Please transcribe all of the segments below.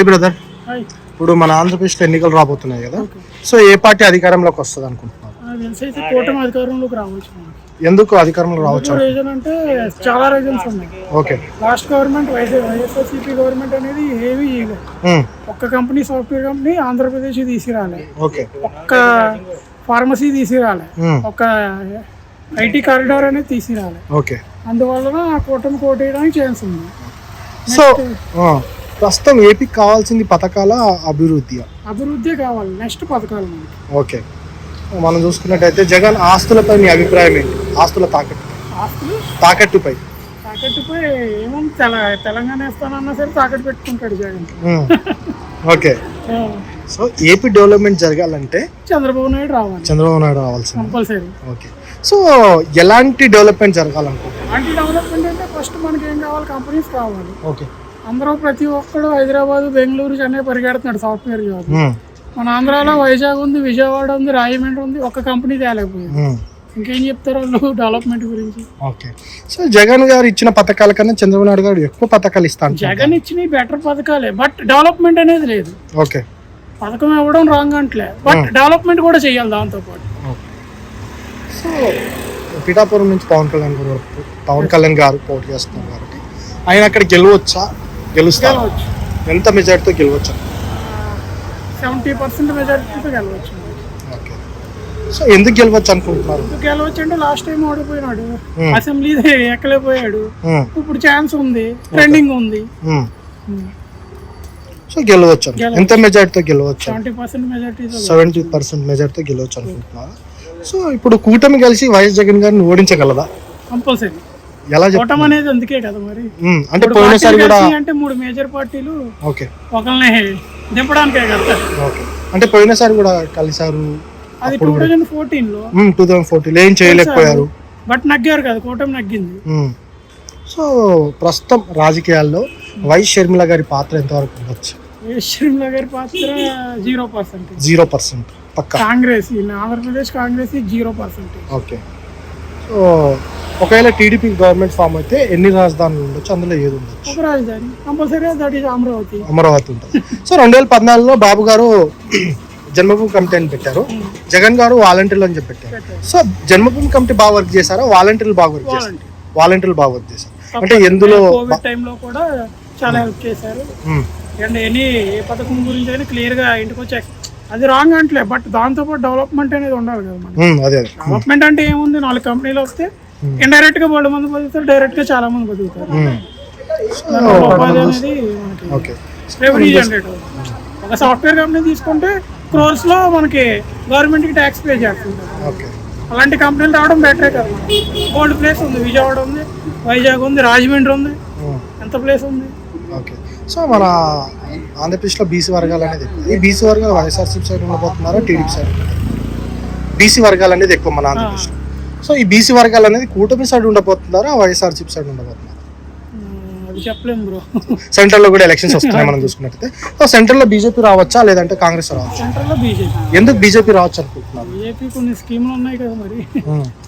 హే brother ఇప్పుడు మన ఆంధ్రప్రదేశ్లో ఎన్నికలు రాబోతున్నాయి కదా. సో ఏ పార్టీ అధికారంలోకి వస్తుంది అనుకుంటున్నారు? కూటమి అధికారంలోకి రావచ్చు. ఎందుకు అధికారంలో రావచ్చు? రీజన్ అంటే చాలా రీజన్స్ ఉన్నాయి. Okay last government YS YSRCP government అనేది చేయలేదు ఉమ్, ఒక్క కంపెనీ సాఫ్ట్వేర్ కంపెనీ ఆంధ్రప్రదేశ్ తీసుకురాలే. ఓకే ఒక్క ఫార్మసీ తీసుకురాలే. ఒక్క ఐటీ కారిడార్ అనేది తీసుకురాలే. ఓకే అందువలన కూటమి కోటేయడానికి ఛాన్స్ ఉంది. సో ప్రస్తుతం ఏపీకి కావాల్సింది పథకాల అభివృద్ధి. అభివృద్ధి కావాలి. నెక్స్ట్ పథకాలు ఓకే. మనం చూసుకున్నట్టయితే జగన్ ఆస్తులపై మీ అభిప్రాయం ఏంటి? ఆస్తుల తాకట్టు. ఆస్తులు? తాకట్టుపై. తాకట్టుపై ఏముంది తెల తెలంగాణ ఇస్తానన్నా సరే తాకట్టు పెట్టుకుంటాడు Jagan. Okay. So AP development జరగాలంటే? చంద్రబాబు నాయుడు రావాలి. చంద్రబాబు నాయుడు రావాల్సింది. కంపల్సరీ. ఓకే. సో ఎలాంటి డెవలప్మెంట్ జరగాలనుకుంటున్నారు? అలాంటి డెవలప్మెంట్ అంటే ఫస్ట్ మనకి ఏం కావాలి? కంపెనీస్ కావాలి. ఓకే. అందరూ ప్రతి ఒక్కడు హైదరాబాద్ బెంగళూరు చెన్నై పరిగెడుతున్నాడు సాఫ్ట్వేర్ జాబ్ మన ఆంధ్రాలో వైజాగ్ ఉంది విజయవాడ ఉంది రాజమండ్రి ఉంది ఒక్క కంపెనీ తేలేకపోయింది. ఇంకేం చెప్తారు వాళ్ళు డెవలప్మెంట్ గురించి. ఓకే. సో జగన్ గారు ఇచ్చిన పథకాల కన్నా చంద్రబాబు నాయుడు గారు ఎక్కువ పథకాలు ఇస్తా అంటున్నారు. జగన్ ఇచ్చిన బెటర్ పథకాలే బట్ డెవలప్మెంట్ అనేది లేదు. ఓకే. పథకం ఇవ్వడం రాంగ్ అంటలే బట్ డెవలప్మెంట్ కూడా చేయాలి దాంతో పాటు. సో పిఠాపురం నుంచి పవన్ కళ్యాణ్ గారు పవన్ కళ్యాణ్ గారు పోటీ చేస్తున్నారు కాబట్టి. ఆయన అక్కడ గెలవచ్చా? గెలవచ్చు. ఎంత మెజార్టీతో గెలవచ్చు? సెవెంటీ పర్సెంట్ మెజారిటీతో గెలవచ్చు. ఓకే. సో ఎందుకు గెలవచ్చు అనుకుంటున్నారు? గెలవచ్చు అంటే లాస్ట్ టైం ఓడిపోయినాడు. అసెంబ్లీ ఎక్కలేకపోయాడు. ఇప్పుడు ఛాన్స్ ఉంది. ట్రెండింగ్ ఉంది. సో గెలవచ్చు. ఎంత మెజార్టీతో గెలవచ్చు? సెవెంటీ పర్సెంట్ మెజారిటీతో సెవెంటీ పర్సెంట్ మెజార్టీతో గెలవచ్చు అనుకుంటున్నారు? సో ఇప్పుడు కూటమి కలిసి వైఎస్ జగన్ గారిని ఓడించగలదా? కంపల్సరీ. ఎలా చెప్ ఓటం అనేది అందుకే కదా మరి. అంటే పోయినసారి కూడా అంటే మూడు మేజర్ పార్టీలు ఓకే. ఒకరిని దింపడానికే కదా. ఓకే. అంటే పోయినసారి కూడా కలిసారు అది టూ థౌజండ్ ఫోర్టీన్లో టూ థౌజండ్ ఫోర్టీన్ ఏం చేయలేకపోయారు. బట్ నగ్గారు కదా కూటమి నగ్గింది. సో ప్రస్తుతం రాజకీయాల్లో వైఎస్ షర్మిల గారి పాత్ర ఎంతవరకు ఉండొచ్చు? షర్మిల గారి పాత్ర జీరో పర్సెంట్ జీరో పర్సెంట్ పక్కా? Congress Andhra Pradesh Congress zero percent okay. ఒకవేళ టీడీపీ గవర్నమెంట్ ఫామ్ అయితే ఎన్ని రాజధానులు ఉండొచ్చు అందులో ఏది ఉండొచ్చు? ఒక రాజధాని. Compulsory that is Amaravati. Amaravati ఉంటుంది. సో రెండు వేల పద్నాలుగులో బాబు గారు జన్మభూమి కమిటీ అని పెట్టారు. జగన్ గారు వాలంటీర్లు అని చెప్పి పెట్టారు. సో జన్మభూమి కమిటీ బాగా వర్క్ చేశారా? వాలంటీర్లు బాగా వర్క్ చేశారు? వాలంటీర్ వాలంటీర్లు బాగా వర్క్ చేశారు. అంటే ఎందులో కోవిడ్ టైంలో కూడా చాలా హెల్ప్ చేశారు. అండ్ ఎనీ ఏ పథకం గురించి అయినా క్లియర్గా ఇంటికి వచ్చాక అది రాంగ్ అంటలే బట్ దాంతో పాటు డెవలప్మెంట్ అనేది ఉండాలి కదా మనకి. డెవలప్మెంట్ అంటే ఏముంది? నాలుగు కంపెనీలు వస్తే ఇండైరెక్ట్గా బోల్డ్ మంది బతుకుతారు డైరెక్ట్గా చాలా మంది బతుకుతారు. అనేది మనకి ఓకే. రెవెన్యూ జనరేట్ అవుతుంది. ఒక సాఫ్ట్వేర్ కంపెనీ తీసుకుంటే క్రోర్స్లో మనకి గవర్నమెంట్కి ట్యాక్స్ పే చేస్తుంది. ఓకే. అలాంటి కంపెనీలు రావడం బెటరే కదా. గోల్డ్ ప్లేస్ ఉంది విజయవాడ ఉంది వైజాగ్ ఉంది రాజమండ్రి ఉంది. ఎంత ప్లేస్ ఉంది? ఓకే. సో మన ఆంధ్రప్రదేశ్లో బీసీ వర్గాలు అనేది ఎక్కువ. ఈ బీసీ వర్గాలు వైఎస్ఆర్సీపీ సైడ్ ఉండబోతున్నారా టీడీపీ సైడ్ బీసీ వర్గాలు అనేది ఎక్కువ మన ఆంధ్రప్రదేశ్లో. సో ఈ బీసీ వర్గాలు అనేది కూటమి సైడ్ ఉండబోతున్నారా వైఎస్ఆర్సీపీ సైడ్ ఉండబోతున్నారా? చెప్పలేము బ్రో. సెంట్రల్లో కూడా ఎలక్షన్స్ వస్తున్నాయి మనం చూసుకున్నట్టయితే. సో సెంట్రల్లో బీజేపీ రావచ్చా లేదంటే కాంగ్రెస్ రావచ్చా? సెంట్రల్లో బీజేపీ. ఎందుకు బీజేపీ రావచ్చు అనుకుంటున్నారు? బీజేపీ కొన్ని స్కీములు ఉన్నాయి కదా మరి.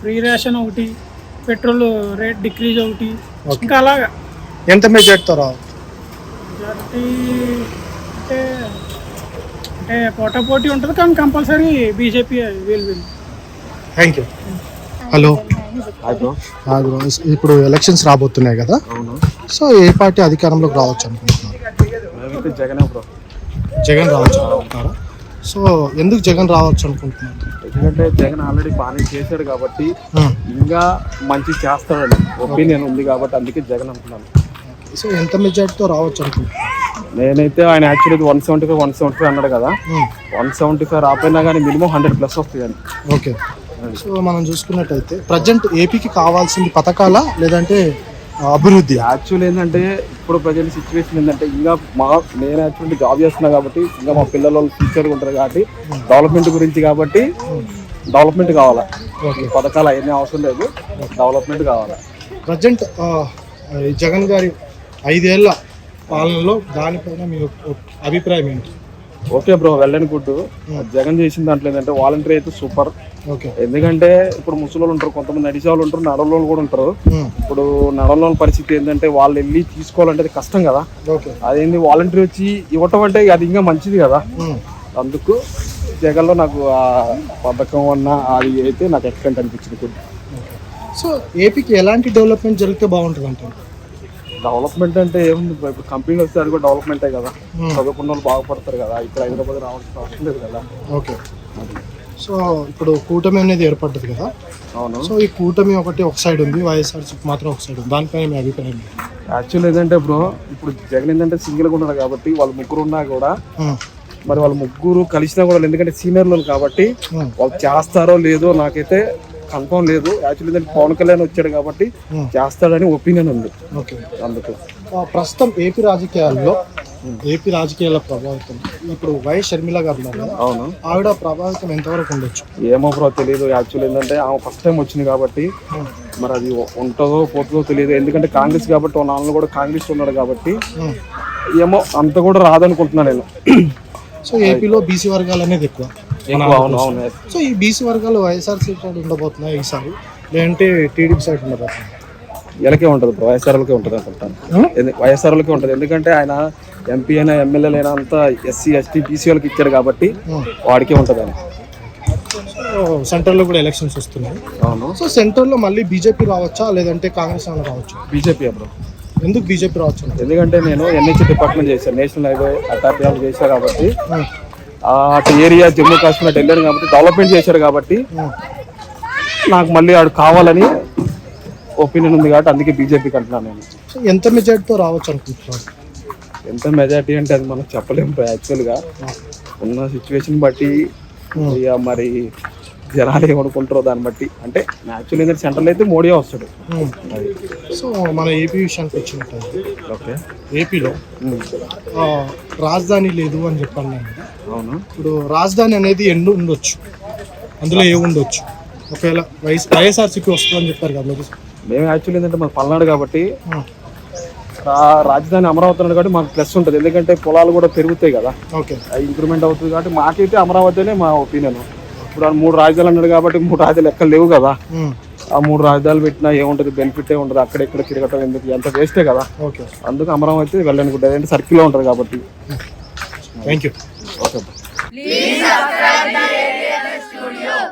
ఫ్రీ రేషన్ ఒకటి పెట్రోల్ రేట్ డిక్రీజ్ ఒకటి. ఇంకా అలాగా. ఎంత మెజార్టీతో రావచ్చు? మెజారిటీ అంటే అంటే పోటాపోటీ ఉంటుంది కానీ compulsory BJP will will thank you hello hi bro ఆ, ఇప్పుడు ఎలక్షన్స్ రాబోతున్నాయి కదా. అవును. సో ఏ పార్టీ అధికారంలోకి రావచ్చు అనుకుంటున్నారు? జగనే జగన్ రావచ్చు అనుకుంటున్నారా? సో ఎందుకు జగన్ రావచ్చు అనుకుంటున్నారు? ఎందుకంటే జగన్ ఆల్రెడీ బాగానే చేశాడు కాబట్టి ఉమ్. ఇంకా మంచి చేస్తాడని ఒపీనియన్ ఉంది కాబట్టి అందుకే జగన్ అనుకున్నాను. సో ఎంత మెజార్టీతో రావచ్చు అనుకుంటున్నారు? నేనైతే ఆయన actually one seventy five one seventy five అన్నాడు కదా. ఉమ్. వన్ సెవెంటీ ఫైవ్ రాపోయినా కానీ మినిమం హండ్రెడ్ ప్లస్ వస్తుంది అని. ఓకే. సో మనం చూసుకున్నట్టయితే ప్రజెంట్ ఏపీకి కావాల్సింది పథకాల లేదంటే అభివృద్ధి? యాక్చువల్ ఏంటంటే ఇప్పుడు ప్రజెంట్ సిచ్యువేషన్ ఏంటంటే ఇంకా మా నేను యాక్చువల్లీ జాబ్ చేస్తున్నా కాబట్టి ఇంకా మా పిల్లల వాళ్ళు ఫ్యూచర్ ఉంటారు కాబట్టి డెవలప్మెంట్ గురించి కాబట్టి డెవలప్మెంట్ కావాలా. పథకాలు అవన్నీ అవసరం లేదు. డెవలప్మెంట్ కావాలా. ప్రజెంట్ జగన్ గారి ఐదేళ్ళ పాలనలో దానిపైన మీ అభిప్రాయం ఏంటి? ఓకే బ్రో వెళ్ళని గుడ్. జగన్ చేసిన దాంట్లో ఏంటంటే వాలంటీర్ అయితే సూపర్. ఓకే. ఎందుకంటే ఇప్పుడు ముసలి ఉంటారు కొంతమంది నడిచే వాళ్ళు ఉంటారు నడలోళ్ళు కూడా ఉంటారు. ఉమ్, ఇప్పుడు నడలోని పరిస్థితి ఏంటంటే వాళ్ళు వెళ్ళి తీసుకోవాలంటే అది కష్టం కదా. ఓకే. అదేంది వాలంటీర్ వచ్చి ఇవ్వటం అంటే అది ఇంకా మంచిది కదా. ఉమ్, అందుకు జగన్లో నాకు ఆ పథకం అన్న అది అయితే నాకు ఎక్సలెంట్ అనిపించింది. సో ఏపీకి ఎలాంటి డెవలప్మెంట్ జరిగితే బాగుంటుంది అంటారు డెవలప్మెంట్ అంటే ఏముంది? ఇప్పుడు కంపెనీలు వస్తే అది కూడా డెవలప్మెంటే కదా. Hmm. చదువుకున్న వాళ్ళు బాగుపడతారు కదా. ఇక్కడ హైదరాబాద్ రావాల్సిన అవసరం లేదు కదా. ఓకే సో ఇప్పుడు కూటమి అనేది ఏర్పడ్డది కదా. అవును. సో ఈ కూటమి ఒకటి ఒక సైడ్ ఉంది వైఎస్ఆర్సీపీ మాత్రం ఒక సైడ్ ఉంది. దానిపైన మీ అభిప్రాయం? యాక్చువల్ ఏంటంటే బ్రో ఇప్పుడు జగన్ ఏంటంటే సింగిల్గా ఉన్నారు కాబట్టి వాళ్ళు ముగ్గురు ఉన్నా కూడా ఉమ్, మరి వాళ్ళ ముగ్గురు కలిసినా కూడా ఎందుకంటే సీనియర్లు కాబట్టి ఉమ్, వాళ్ళు చేస్తారో లేదో నాకైతే కన్ఫర్మ్ లేదు. యాక్చువల్లీ ఏంటంటే పవన్ కళ్యాణ్ వచ్చాడు కాబట్టి Hmm. చేస్తాడని ఒపీనియన్ ఉంది. ఓకే. అందుకు. ప్రస్తుతం ఏపీ రాజకీయాల్లో ఏపీ రాజకీయాల ప్రభావితం. ఇప్పుడు వైఎస్ షర్మిల గారు అవును. ఆవిడ ప్రభావితం ఎంతవరకు ఉండొచ్చు? ఏమో బ్రో తెలియదు యాక్చువల్ ఏంటంటే ఆమె ఫస్ట్ టైం వచ్చింది కాబట్టి ఉమ్, మరి అది ఉంటుందో పోతుందో తెలియదు ఎందుకంటే కాంగ్రెస్ కాబట్టి వాళ్ళ నాన్న కూడా కాంగ్రెస్ ఉన్నాడు కాబట్టి ఉమ్. ఏమో అంత కూడా రాదనుకుంటున్నా నేను. సో ఏపీలో బీసీ వర్గాలు అనేది ఎక్కువ. ఎక్కువ అవును అవును. సో ఈ బీసీ వర్గాలు వైఎస్ఆర్సీ సైడ్ ఉండబోతున్నాయి ఈసారి? లేదంటే టీడీపీ సైడ్ ఉండబోతున్నాయి? వీళ్ళకే ఉంటుంది బ్రో వైఎస్ఆర్లకే ఉంటుంది అనుకుంటాను వైఎస్ఆర్లకే ఉంటుంది. ఎందుకంటే ఆయన ఎంపీ అయినా ఎమ్మెల్యే అయినా అంతా ఎస్సీ ఎస్టీ బీసీ వాళ్ళకి ఇచ్చాడు కాబట్టి వాడికే ఉంటుంది అని సెంట్రల్లో కూడా ఎలక్షన్స్ వస్తున్నాయి. అవును. సో సెంట్రల్లో మళ్ళీ బీజేపీ రావచ్చా? లేదంటే కాంగ్రెస్ ఏమైనా రావచ్చు? BJP bro. ఎందుకు బీజేపీ రావచ్చు? ఎందుకంటే నేను ఎన్హెచ్ డిపార్ట్మెంట్ చేశాను. నేషనల్ హైవే అథారిటీ వాళ్ళు చేశారు కాబట్టి అటు ఏరియా జమ్మూ కాశ్మీర్ అటు వెళ్ళాడు కాబట్టి డెవలప్మెంట్ చేశారు కాబట్టి. నాకు మళ్ళీ ఆడు కావాలని ఒపీనియన్ ఉంది కాబట్టి అందుకే బీజేపీకి అంటున్నాను నేను. ఎంత మెజార్టీతో రావచ్చు అనుకుంటున్నారు? ఎంత మెజార్టీ అంటే అది మనం చెప్పలేము యాక్చువల్గా. ఉన్న సిచ్యువేషన్ బట్టి ఇక మరి జనాలు ఏమనుకుంటారో దాన్ని బట్టి. అంటే యాక్చువల్ ఏంటంటే సెంట్రల్ అయితే మోడీ వస్తాడు. సో మన ఏపీ విషయానికి వచ్చినట్టయితే ఓకే ఏపీలో. ఆ, రాజధాని లేదు అని చెప్పాను నేను. అవును? ఇప్పుడు రాజధాని అనేది ఎండు ఉండొచ్చు. అందులో ఏ ఉండొచ్చు? ఒకవేళ వైఎస్ వైఎస్ఆర్సీపీ వస్తుందని చెప్పారు కదా మీరు మేము యాక్చువల్ ఏంటంటే మన పల్నాడు కాబట్టి రాజధాని అమరావతి అన్నాడు కాబట్టి మాకు ప్లస్ ఉంటుంది. ఎందుకంటే పొలాలు కూడా పెరుగుతాయి కదా. ఓకే ఇంక్రిమెంట్ అవుతుంది కాబట్టి మాకైతే అమరావతినే మా ఒపీనియన్ ఇప్పుడు ఆయన మూడు రాజధానులు అన్నాడు కాబట్టి మూడు రాజధానులు ఎక్కడ లేవు కదా. ఆ మూడు రాజధానులు పెట్టినా ఏముంటుంది? బెనిఫిట్ ఉంటుంది అక్కడ ఇక్కడ తిరగటం ఎందుకు? ఎంత వేస్టే కదా. ఓకే. అందుకు అమరావతి వెళ్ళని గుడ్డ. అంటే సర్కిల్లో ఉంటుంది కాబట్టి. Thank you okay.